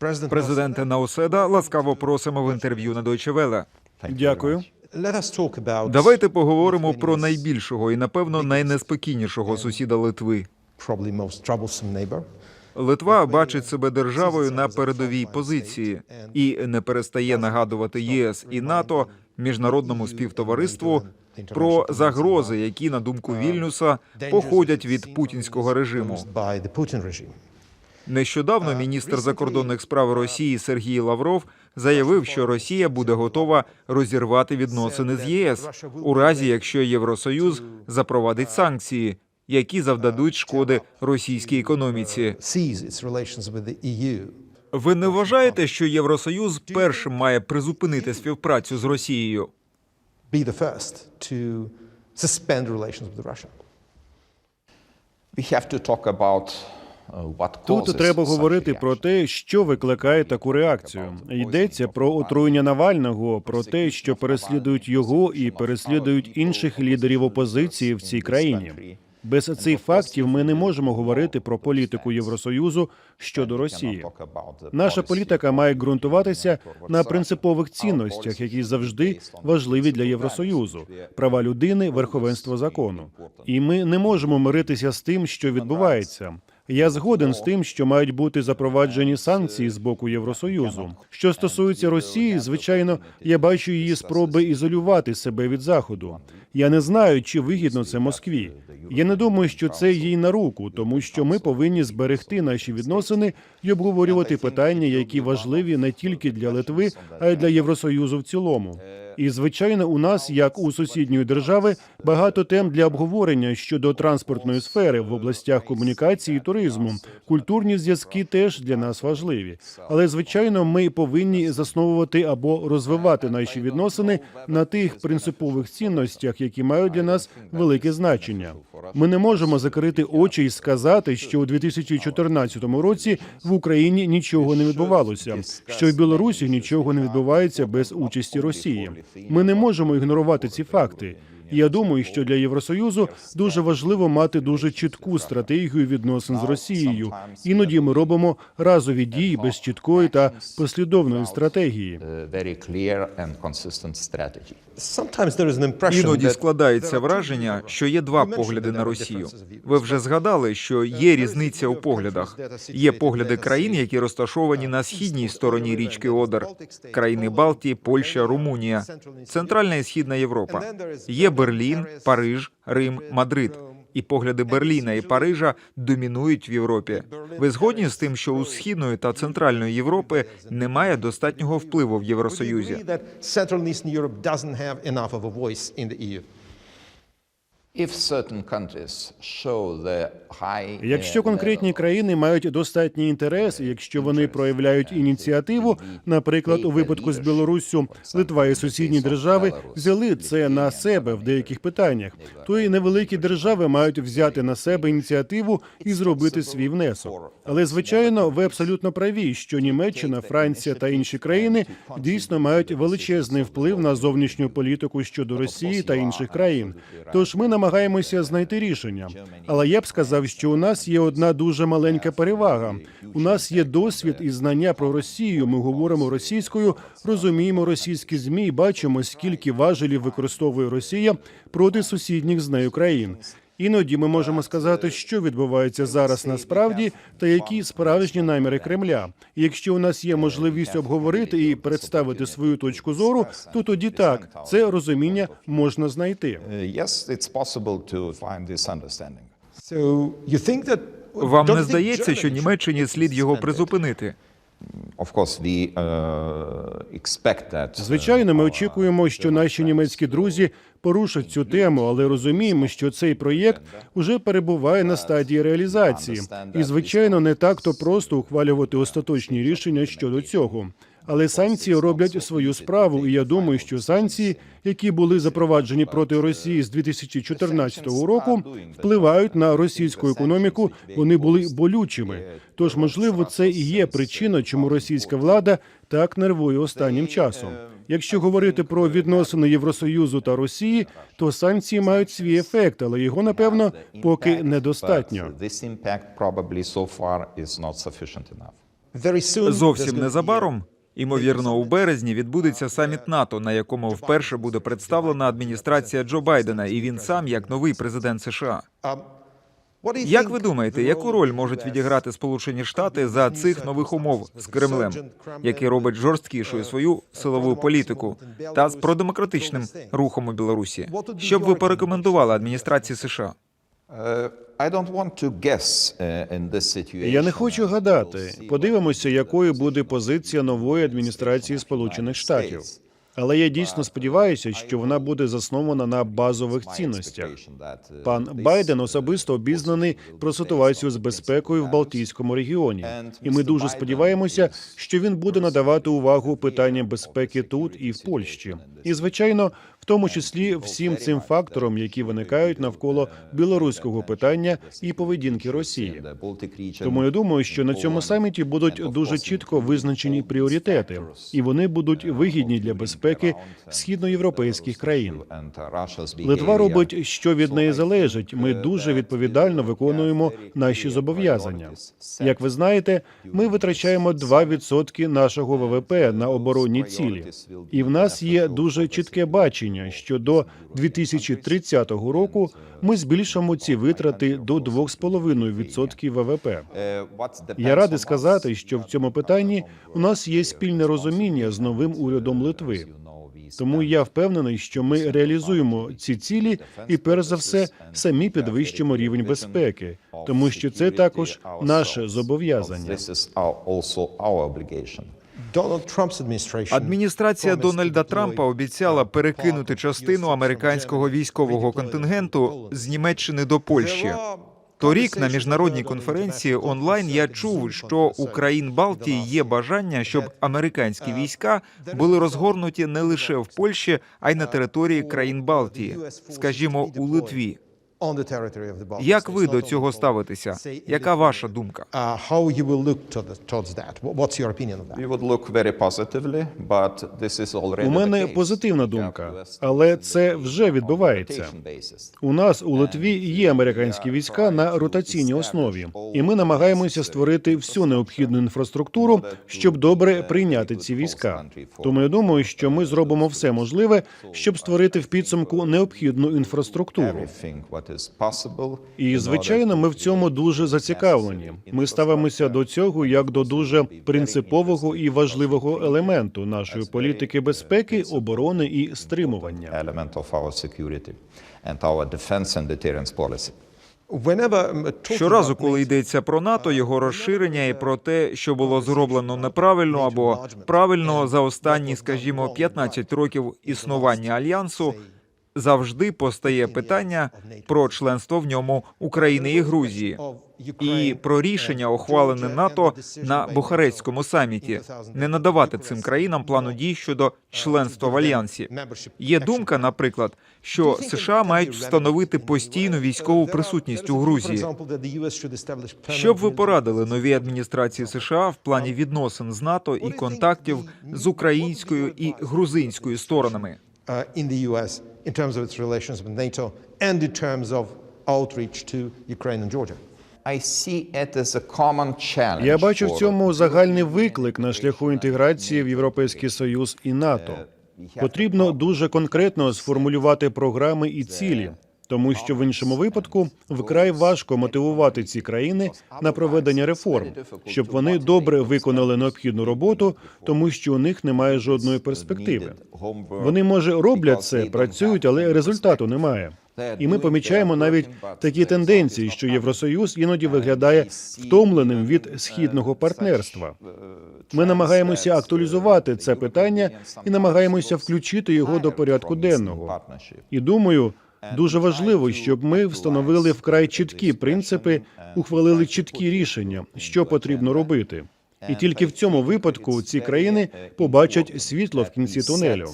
Президенте Науседа ласкаво просимо в інтерв'ю на Deutsche Welle. Дякую. Давайте поговоримо про найбільшого і напевно найнеспокійнішого сусіда Литви. Литва бачить себе державою на передовій позиції і не перестає нагадувати ЄС і НАТО міжнародному співтовариству про загрози, які на думку Вільнюса походять від путінського режиму. Нещодавно міністр закордонних справ Росії Сергій Лавров заявив, що Росія буде готова розірвати відносини з ЄС у разі, якщо Євросоюз запровадить санкції, які завдадуть шкоди російській економіці. Ви не вважаєте, що Євросоюз першим має призупинити співпрацю з Росією? We have to talk about Тут треба говорити про те, що викликає таку реакцію. Йдеться про отруєння Навального, про те, що переслідують його і переслідують інших лідерів опозиції в цій країні. Без цих фактів ми не можемо говорити про політику Євросоюзу щодо Росії. Наша політика має ґрунтуватися на принципових цінностях, які завжди важливі для Євросоюзу: права людини, верховенство закону. І ми не можемо миритися з тим, що відбувається. Я згоден з тим, що мають бути запроваджені санкції з боку Євросоюзу. Що стосується Росії, звичайно, я бачу її спроби ізолювати себе від заходу. Я не знаю, чи вигідно це Москві. Я не думаю, що це їй на руку, тому що ми повинні зберегти наші відносини і обговорювати питання, які важливі не тільки для Литви, а й для Євросоюзу в цілому. І звичайно, у нас, як у сусідньої держави, багато тем для обговорення щодо транспортної сфери в областях комунікації і туризму. Культурні зв'язки теж для нас важливі. Але звичайно, ми повинні засновувати або розвивати наші відносини на тих принципових цінностях, які мають для нас велике значення. Ми не можемо закрити очі і сказати, що у 2014 році в Україні нічого не відбувалося, що в Білорусі нічого не відбувається без участі Росії. Ми не можемо ігнорувати ці факти. І Я думаю, що для Євросоюзу дуже важливо мати дуже чітку стратегію відносин з Росією. Іноді ми робимо разові дії без чіткої та послідовної стратегії. Impression Іноді складається враження, що є два погляди на Росію. Ви вже згадали, що є різниця у поглядах. Є погляди країн, які розташовані на східній стороні річки Одер, країни Балтії, Польща, Румунія, Центральна і Східна Європа. Є Берлін, Париж, Рим, Мадрид. І погляди Берліна і Парижа домінують в Європі. Ви згодні з тим, що у східної та центральної Європи немає достатнього впливу в Євросоюзі? Якщо конкретні країни мають достатній інтерес, якщо вони проявляють ініціативу, наприклад, у випадку з Білоруссю, Литва і сусідні держави взяли це на себе в деяких питаннях, то і невеликі держави мають взяти на себе ініціативу і зробити свій внесок. Але звичайно, ви абсолютно праві, що Німеччина, Франція та інші країни дійсно мають величезний вплив на зовнішню політику щодо Росії та інших країн. Тож ми намагаємося знайти рішення. Але я б сказав, що у нас є одна дуже маленька перевага. У нас є досвід і знання про Росію. Ми говоримо російською, розуміємо російські змі, бачимо, скільки важелів використовує Росія проти сусідніх з нею країн. Іноді ми можемо сказати, що відбувається зараз насправді, та які справжні наміри Кремля. І якщо у нас є можливість обговорити і представити свою точку зору, то тоді так це розуміння можна знайти. Вам не здається, що Німеччині слід його призупинити? Uh, uh, Звичайно, ми очікуємо, що наші німецькі друзі порушать цю тему, але розуміємо, що цей проєкт уже перебуває на стадії реалізації, і звичайно не так то просто ухвалювати остаточні рішення щодо цього. Але санкції роблять свою справу, і я думаю, що санкції, які були запроваджені проти Росії з 2014 року, впливають на російську економіку. Вони були болючими. Тож, можливо, це і є причина, чому російська влада так нервує останнім часом. Якщо говорити про відносини Євросоюзу та Росії, то санкції мають свій ефект, але його напевно поки недостатньо. Зовсім незабаром, ймовірно, у березні відбудеться саміт НАТО, на якому вперше буде представлена адміністрація Джо Байдена, і він сам як новий президент США. Як ви думаєте, яку роль можуть відіграти Сполучені Штати за цих нових умов з Кремлем, який робить жорсткішою свою силову політику та з продемократичним рухом у Білорусі? Що б ви порекомендували адміністрації США? Uh. Я не хочу гадати. Подивимося, якою буде позиція нової адміністрації Сполучених Штатів. Але я дійсно сподіваюся, що вона буде заснована на базових цінностях. Пан Байден особисто обізнаний про ситуацію з безпекою в Балтійському регіоні, і ми дуже сподіваємося, що він буде надавати увагу питанням безпеки тут і в Польщі. І звичайно, в тому числі всім цим факторам, які виникають навколо білоруського питання і поведінки Росії. Тому я думаю, що на цьому саміті будуть дуже чітко визначені пріоритети, і вони будуть вигідні для безпеки східноєвропейських країн. Литва робить, що від неї залежить. Ми дуже відповідально виконуємо наші зобов'язання. Як ви знаєте, ми витрачаємо 2% нашого ВВП на оборонні цілі, і в нас є дуже чітке бачення, що до 2030 року ми збільшимо ці витрати до 2,5% ВВП. Я радий сказати, що в цьому питанні у нас є спільне розуміння з новим урядом Литви. Тому я впевнений, що ми реалізуємо ці цілі і, перш за все, самі підвищимо рівень безпеки, тому що це також наше зобов'язання. Адміністрація Дональда Трампа обіцяла перекинути частину американського військового контингенту з Німеччини до Польщі. Торік на міжнародній конференції онлайн я чув, що у країн Балтії є бажання, щоб американські війська були розгорнуті не лише в Польщі, а й на території країн Балтії, скажімо, у Литві. Як ви до цього ставитеся? Яка ваша думка? Uh, У мене позитивна думка, але це вже відбувається. У нас у Литві є американські війська на ротаційній основі, і ми намагаємося створити всю необхідну інфраструктуру, щоб добре прийняти ці війська. Тому я думаю, що ми зробимо все можливе, щоб створити в підсумку необхідну інфраструктуру. І звичайно, ми в цьому дуже зацікавлені. Ми ставимося до цього як до дуже принципового і важливого елементу нашої політики безпеки, оборони і стримування. um, Щоразу, коли йдеться про НАТО, його розширення і про те, що було зроблено неправильно або правильно за останні, скажімо, 15 років існування альянсу, завжди постає питання про членство в ньому України і Грузії. І про рішення, ухвалене НАТО на Бухарестському саміті, не надавати цим країнам плану дій щодо членства в альянсі. Є думка, наприклад, що США мають встановити постійну військову присутність у Грузії. Що б ви порадили новій адміністрації США в плані відносин з НАТО і контактів з українською і грузинською сторонами? Uh, in the US in terms of its relations with NATO and in terms of outreach to Ukraine and Georgia? I see it as a common challenge Я бачу в цьому загальний виклик на шляху інтеграції в Європейський Союз і НАТО. Потрібно дуже конкретно сформулювати програми і цілі, тому що в іншому випадку вкрай важко мотивувати ці країни на проведення реформ, щоб вони добре виконали необхідну роботу, тому що у них немає жодної перспективи. Вони може роблять це, працюють, але результату немає. І ми помічаємо навіть такі тенденції, що Євросоюз іноді виглядає втомленим від східного партнерства. Ми намагаємося актуалізувати це питання і намагаємося включити його до порядку денного. І думаю, дуже важливо, щоб ми встановили вкрай чіткі принципи, ухвалили чіткі рішення, що потрібно робити. І тільки в цьому випадку ці країни побачать світло в кінці тунелю.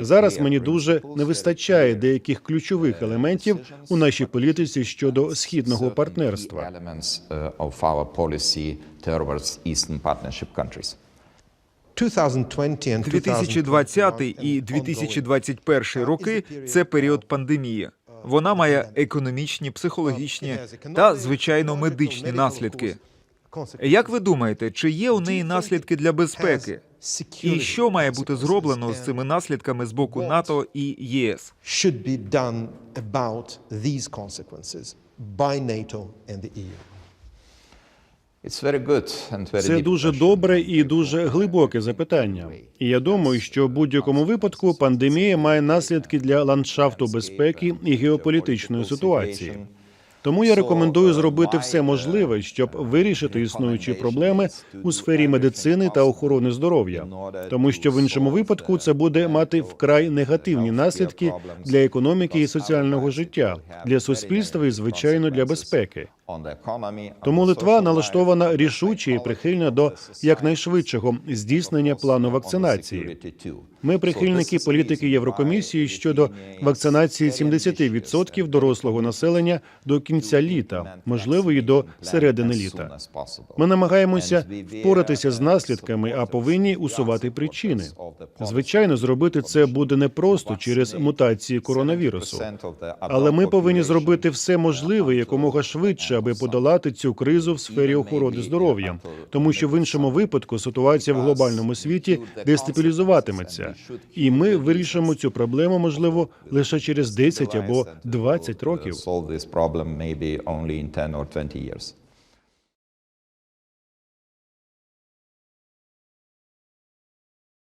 Зараз мені дуже не вистачає деяких ключових елементів у нашій політиці щодо східного партнерства. 2020 and 2020 і 2021 роки це період пандемії. Вона має економічні, психологічні та звичайно медичні наслідки. Як ви думаєте, чи є у неї наслідки для безпеки? І що має бути зроблено з цими наслідками з боку НАТО і ЄС? should be done about these consequences by NATO and the EU? It's very good and very Це дуже добре і дуже глибоке запитання. І я думаю, що в будь-якому випадку пандемія має наслідки для ландшафту безпеки і геополітичної ситуації. Тому я рекомендую зробити все можливе, щоб вирішити існуючі проблеми у сфері медицини та охорони здоров'я, тому що в іншому випадку це буде мати вкрай негативні наслідки для економіки і соціального життя, для суспільства і звичайно для безпеки. Тому Литва налаштована рішуче і прихильно до якнайшвидшого здійснення плану вакцинації. Ми прихильники політики Єврокомісії щодо вакцинації 70% дорослого населення до кінця літа, можливо, і до середини літа. Ми намагаємося впоратися з наслідками, а повинні усувати причини. Звичайно, зробити це буде непросто через мутації коронавірусу. Але ми повинні зробити все можливе якомога швидше, аби подолати цю кризу в сфері охорони здоров'я, тому що в іншому випадку ситуація в глобальному світі дестабілізуватиметься, і ми вирішимо цю проблему можливо лише через 10 або 20 років.